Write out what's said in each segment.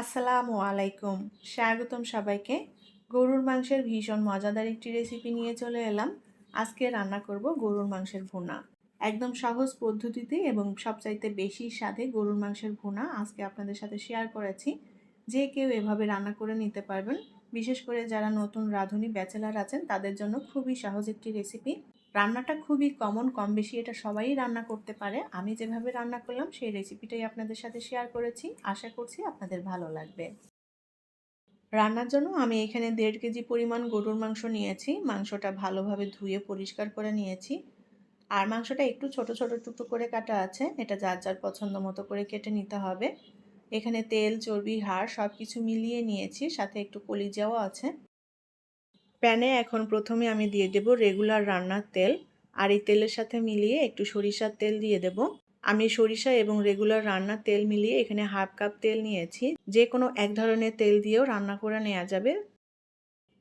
আসসালামু আলাইকুম। স্বাগতম সবাইকে। গরুর মাংসের ভীষণ মজাদার একটি রেসিপি নিয়ে চলে এলাম। আজকে রান্না করব গরুর মাংসের ভুনা। একদম সহজ পদ্ধতিতে এবং সবচাইতে বেশি স্বাদে গরুর মাংসের ভুনা আজকে আপনাদের সাথে শেয়ার করেছি। যে কেউ এভাবে রান্না করে নিতে পারবেন। বিশেষ করে যারা নতুন রাঁধুনি ব্যাচেলার আছেন, তাদের জন্য খুবই সহজ একটি রেসিপি রান্নাটা খুবই কমন কম বেশি এটা সবাই রান্না করতে পারে। আমি যেভাবে রান্না করলাম, সেই রেসিপিটাই আপনাদের সাথে শেয়ার করেছি। আশা করছি আপনাদের ভালো লাগবে। রান্নার জন্য আমি এখানে দেড় কেজি পরিমাণ গরুর মাংস নিয়েছি। মাংসটা ভালোভাবে ধুয়ে পরিষ্কার করে নিয়েছি। আর মাংসটা একটু ছোট ছোট টুকরো করে কাটা আছে। এটা যার যার পছন্দ মতো করে কেটে নিতে হবে। এখানে তেল, চর্বি, হাড় সব কিছু মিলিয়ে নিয়েছি। সাথে একটু কলিজাও আছে। প্যানে এখন প্রথমে আমি দিয়ে দেব রেগুলার রান্নার তেল, আর এই তেলের সাথে মিলিয়ে একটু সরিষার তেল দিয়ে দেব। আমি সরিষা এবং রেগুলার রান্নার তেল মিলিয়ে এখানে হাফ কাপ তেল নিয়েছি। যে কোনো এক ধরনের তেল দিয়েও রান্না করে নেওয়া যাবে।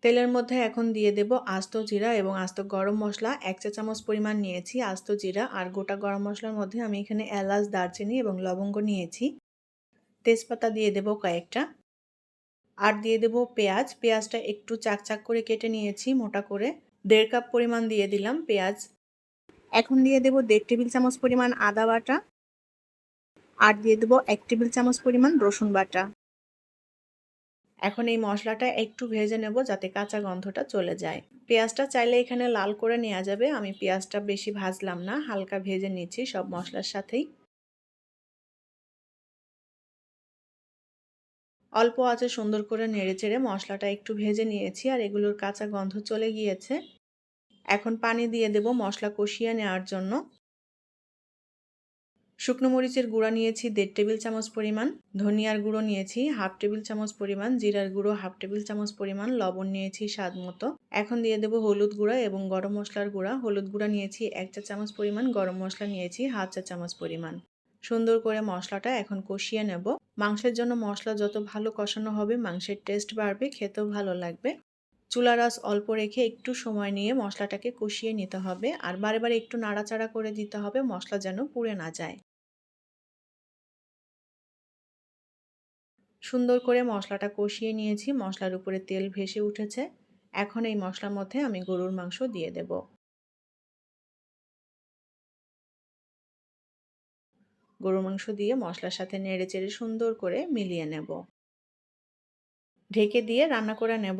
তেলের মধ্যে এখন দিয়ে দেব আস্ত জিরা এবং আস্ত গরম মশলা। এক চা চামচ পরিমাণ নিয়েছি আস্ত জিরা, আর গোটা গরম মশলার মধ্যে আমি এখানে এলাচ, দারচিনি এবং লবঙ্গ নিয়েছি। তেজপাতা দিয়ে দেব কয়েকটা। আর দিয়ে দেব পেঁয়াজ। পেঁয়াজটা একটু চাকচাক করে কেটে নিয়েছি, মোটা করে। দেড় কাপ পরিমাণ দিয়ে দিলাম পেঁয়াজ। এখন দিয়ে দেব দেড় টেবিল চামচ পরিমাণ আদা বাটা। আর দিয়ে দেবো এক টেবিল চামচ পরিমাণ রসুন বাটা। এখন এই মশলাটা একটু ভেজে নেব যাতে কাঁচা গন্ধটা চলে যায়। পেঁয়াজটা চাইলে এখানে লাল করে নেওয়া যাবে। আমি পেঁয়াজটা বেশি ভাজলাম না, হালকা ভেজে নিচ্ছি সব মশলার সাথেই। অল্প আছে সুন্দর করে নেড়ে চেড়ে মশলাটা একটু ভেজে নিয়েছি আর এগুলোর কাঁচা গন্ধ চলে গিয়েছে। এখন পানি দিয়ে দেব মশলা কষিয়ে নেওয়ার জন্য। শুকনো মরিচের গুঁড়া নিয়েছি দেড় টেবিল চামচ পরিমাণ, ধনিয়ার গুঁড়ো নিয়েছি হাফ টেবিল চামচ পরিমাণ, জিরার গুঁড়ো হাফ টেবিল চামচ পরিমাণ, লবণ নিয়েছি স্বাদ মতো। এখন দিয়ে দেবো হলুদ গুঁড়া এবং গরম মশলার গুঁড়া। হলুদ গুঁড়া নিয়েছি এক চা চামচ পরিমাণ, গরম মশলা নিয়েছি হাফ চা চামচ পরিমাণ। সুন্দর করে মশলাটা এখন কষিয়ে নেব। মাংসের জন্য মশলা যত ভালো কষানো হবে, মাংসের টেস্ট বাড়বে, খেতেও ভালো লাগবে। চুলা রাস অল্প রেখে একটু সময় নিয়ে মশলাটাকে কষিয়ে নিতে হবে। আর বারে বারে একটু নাড়াচাড়া করে দিতে হবে, মশলা যেন পুড়ে না যায়। সুন্দর করে মশলাটা কষিয়ে নিয়েছি, মশলার উপরে তেল ভেসে উঠেছে। এখন এই মশলার মধ্যে আমি গরুর মাংস দিয়ে দেব। গরুর মাংস দিয়ে মশলার সাথে নেড়ে চেড়ে সুন্দর করে মিলিয়ে নেব। ঢেকে দিয়ে রান্না করে নেব।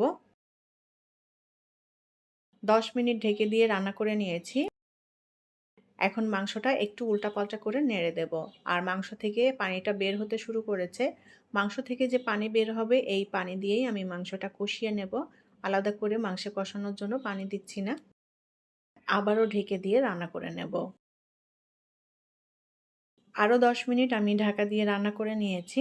দশ মিনিট ঢেকে দিয়ে রান্না করে নিয়েছি। এখন মাংসটা একটু উল্টাপাল্টা করে নেড়ে দেব। আর মাংস থেকে পানিটা বের হতে শুরু করেছে। মাংস থেকে যে পানি বের হবে, এই পানি দিয়েই আমি মাংসটা কষিয়ে নেব। আলাদা করে মাংসে কষানোর জন্য পানি দিচ্ছি না। আবারও ঢেকে দিয়ে রান্না করে নেব। আরও দশ মিনিট আমি ঢাকা দিয়ে রান্না করে নিয়েছি।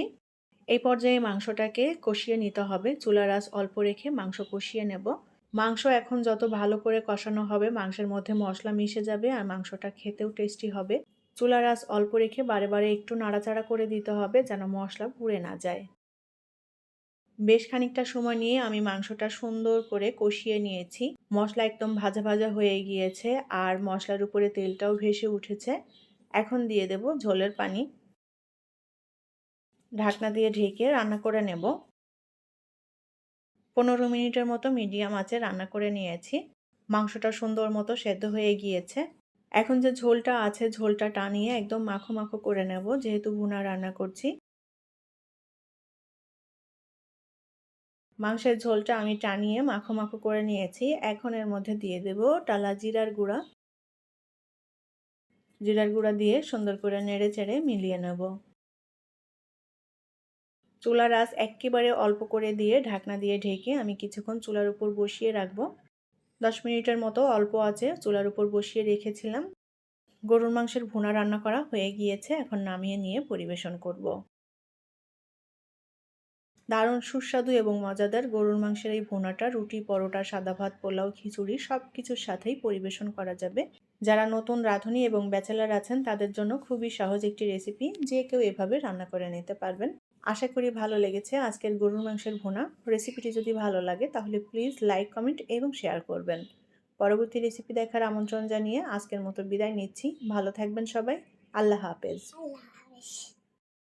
এই পর্যায়ে মাংসটাকে কষিয়ে নিতে হবে। চুলার আঁচ অল্প রেখে মাংস কষিয়ে নেব। মাংস এখন যত ভালো করে কষানো হবে, মাংসের মধ্যে মশলা মিশে যাবে আর মাংসটা খেতেও টেস্টি হবে। চুলার আঁচ অল্প রেখে বারে বারে একটু নাড়াচাড়া করে দিতে হবে যেন মশলা পুড়ে না যায়। বেশ খানিকটা সময় নিয়ে আমি মাংসটা সুন্দর করে কষিয়ে নিয়েছি। মশলা একদম ভাজা ভাজা হয়ে গিয়েছে আর মশলার উপরে তেলটাও ভেসে উঠেছে। এখন দিয়ে দেব ঝোলের পানি। ঢাকনা দিয়ে ঢেকে রান্না করে নেব। পনেরো মিনিটের মতো মিডিয়াম আঁচে রান্না করে নিয়েছি। মাংসটা সুন্দর মতো সেদ্ধ হয়ে গিয়েছে। এখন যে ঝোলটা আছে, ঝোলটা টানিয়ে একদম মাখো মাখো করে নেব, যেহেতু ভুনা রান্না করছি। মাংসের ঝোলটা আমি টানিয়ে মাখো মাখো করে নিয়েছি। এখন এর মধ্যে দিয়ে দেব টালা জিরার গুঁড়া। জিরার গুঁড়া দিয়ে সুন্দর করে নেড়ে চেড়ে মিলিয়ে নেব। চুলার আঁচ একেবারে অল্প করে দিয়ে ঢাকনা দিয়ে ঢেকে আমি কিছুক্ষণ চুলার উপর বসিয়ে রাখব। দশ মিনিটের মতো অল্প আছে চুলার উপর বসিয়ে রেখেছিলাম। গরুর মাংসের ভুনা রান্না করা হয়ে গিয়েছে, এখন নামিয়ে নিয়ে পরিবেশন করব। দারুণ সুস্বাদু এবং মজাদার গরুর মাংসের এই ভোনাটা, রুটি, পরোটা, সাদা ভাত, পোলাও, খিচুড়ি সব কিছুর সাথেই পরিবেশন করা যাবে। যারা নতুন রাঁধুনি এবং ব্যাচেলার আছেন, তাদের জন্য খুবই সহজ একটি রেসিপি যে কেউ এভাবে রান্না করে নিতে পারবেন। আশা করি ভালো লেগেছে আজকের গরুর মাংসের ভোনা। রেসিপিটি যদি ভালো লাগে, তাহলে প্লিজ লাইক কমেন্ট এবং শেয়ার করবেন। পরবর্তী রেসিপি দেখার আমন্ত্রণ জানিয়ে আজকের মতো বিদায় নিচ্ছি। ভালো থাকবেন সবাই। আল্লাহ হাফেজ। আল্লাহ হাফেজ।